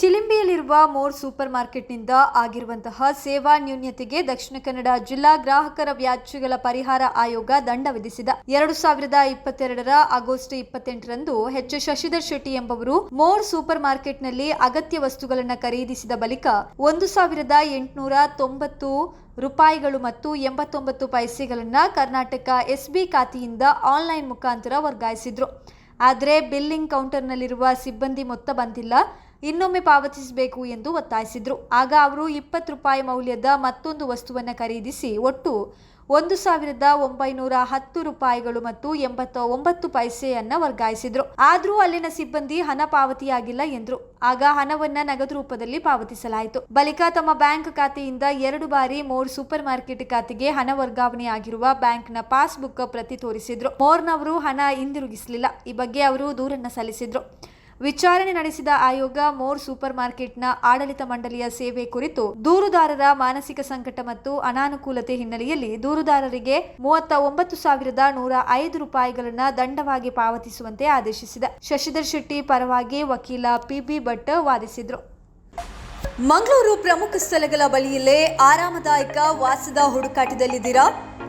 ಚಿಲಿಂಬಿಯಲ್ಲಿರುವ more super ಮಾರ್ಕೆಟ್ನಿಂದ ಆಗಿರುವಂತಹ ಸೇವಾ ನ್ಯೂನ್ಯತೆಗೆ ದಕ್ಷಿಣ ಕನ್ನಡ ಜಿಲ್ಲಾ ಗ್ರಾಹಕರ ವ್ಯಾಜ್ಯಗಳ ಪರಿಹಾರ ಆಯೋಗ ದಂಡ ವಿಧಿಸಿದ. ಎರಡು ಸಾವಿರದ ಇಪ್ಪತ್ತೆರಡರ ಆಗಸ್ಟ್ ಇಪ್ಪತ್ತೆಂಟರಂದು ಹೆಚ್ ಶಶಿಧರ್ ಶೆಟ್ಟಿ ಎಂಬವರು ಮೋರ್ ಸೂಪರ್ ಮಾರ್ಕೆಟ್ನಲ್ಲಿ ಅಗತ್ಯ ವಸ್ತುಗಳನ್ನು ಖರೀದಿಸಿದ ಬಳಿಕ ಒಂದು ಸಾವಿರದ ಎಂಟುನೂರ ತೊಂಬತ್ತು ರೂಪಾಯಿಗಳು ಮತ್ತು ಎಂಬತ್ತೊಂಬತ್ತು ಪೈಸೆಗಳನ್ನು ಕರ್ನಾಟಕ ಎಸ್ಬಿ ಖಾತೆಯಿಂದ ಆನ್ಲೈನ್ ಮುಖಾಂತರ ವರ್ಗಾಯಿಸಿದ್ರು. ಆದರೆ ಬಿಲ್ಲಿಂಗ್ ಕೌಂಟರ್ನಲ್ಲಿರುವ ಸಿಬ್ಬಂದಿ ಮೊತ್ತ ಬಂದಿಲ್ಲ. ಇನ್ನೊಮ್ಮೆ ಪಾವತಿಸಬೇಕು ಎಂದು ಒತ್ತಾಯಿಸಿದರು. ಆಗ ಅವರು ಇಪ್ಪತ್ತು ರೂಪಾಯಿ ಮೌಲ್ಯದ ಮತ್ತೊಂದು ವಸ್ತುವನ್ನು ಖರೀದಿಸಿ ಒಟ್ಟು ಒಂದು ಸಾವಿರದ ಒಂಬೈನೂರ ಹತ್ತು ರೂಪಾಯಿಗಳು ಮತ್ತು ಎಂಬತ್ತ ಒಂಬತ್ತು ಪೈಸೆಯನ್ನ ವರ್ಗಾಯಿಸಿದ್ರು. ಆದರೂ ಅಲ್ಲಿನ ಸಿಬ್ಬಂದಿ ಹಣ ಪಾವತಿಯಾಗಿಲ್ಲ ಎಂದ್ರು. ಆಗ ಹಣವನ್ನ ನಗದು ರೂಪದಲ್ಲಿ ಪಾವತಿಸಲಾಯಿತು. ಬಳಿಕ ತಮ್ಮ ಬ್ಯಾಂಕ್ ಖಾತೆಯಿಂದ ಎರಡು ಬಾರಿ ಮೋರ್ ಸೂಪರ್ ಮಾರ್ಕೆಟ್ ಖಾತೆಗೆ ಹಣ ವರ್ಗಾವಣೆಯಾಗಿರುವ ಬ್ಯಾಂಕ್ನ ಪಾಸ್ಬುಕ್ ಪ್ರತಿ ತೋರಿಸಿದ್ರು. ಮೋರ್ನವರು ಹಣ ಹಿಂದಿರುಗಿಸಲಿಲ್ಲ. ಈ ಬಗ್ಗೆ ಅವರು ದೂರನ್ನ ಸಲ್ಲಿಸಿದ್ರು. ವಿಚಾರಣೆ ನಡೆಸಿದ ಆಯೋಗ ಮೋರ್ ಸೂಪರ್ ಮಾರ್ಕೆಟ್ನ ಆಡಳಿತ ಮಂಡಳಿಯ ಸೇವೆ ಕುರಿತು ದೂರುದಾರರ ಮಾನಸಿಕ ಸಂಕಟ ಮತ್ತು ಅನಾನುಕೂಲತೆ ಹಿನ್ನೆಲೆಯಲ್ಲಿ ದೂರುದಾರರಿಗೆ ಮೂವತ್ತ ಒಂಬತ್ತು ಸಾವಿರದ ನೂರ ಐದು ರೂಪಾಯಿಗಳನ್ನು ದಂಡವಾಗಿ ಪಾವತಿಸುವಂತೆ ಆದೇಶಿಸಿದೆ. ಶಶಿಧರ್ ಶೆಟ್ಟಿ ಪರವಾಗಿ ವಕೀಲ ಪಿಬಿ ಭಟ್ ವಾದಿಸಿದರು. ಮಂಗಳೂರು ಪ್ರಮುಖ ಸ್ಥಳಗಳ ಬಳಿಯಲ್ಲೇ ಆರಾಮದಾಯಕ ವಾಸದ ಹುಡುಕಾಟದಲ್ಲಿದ್ದೀರಾ?